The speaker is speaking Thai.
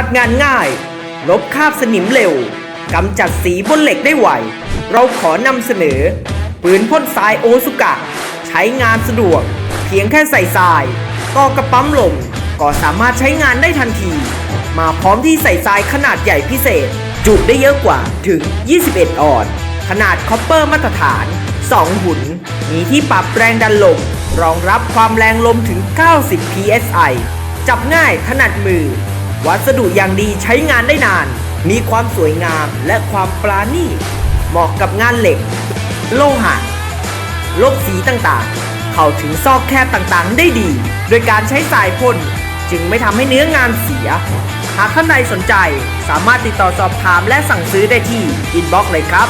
ขัดงานง่าย ลบคราบสนิมเร็วกำจัดสีบนเหล็กได้ไว เราขอนำเสนอ ปืนพ่นทรายโอซุกะ ใช้งานสะดวก เพียงแค่ใส่ทรายต่อกระปั๊มลมก็สามารถใช้งานได้ทันที มาพร้อมที่ใส่ทรายขนาดใหญ่พิเศษ จุได้เยอะกว่าถึง 21 ออน ขนาดคอปเปอร์มาตรฐาน 2 หุ่น มีที่ปรับแรงดันลม รองรับความแรงลมถึง 90 psi จับง่ายถนัดมือ วัสดุอย่างดีใช้งานได้นาน มีความสวยงามและความปราณีตเหมาะกับงานเหล็ก โลหะลบสีต่างๆ เข้าถึงซอกแคบต่างๆ ได้ดี โดยการใช้สายพ่นจึงไม่ทำให้เนื้องานเสีย หากท่านใดสนใจสามารถติดต่อสอบถามและสั่งซื้อได้ที่อินบ็อกซ์เลยครับ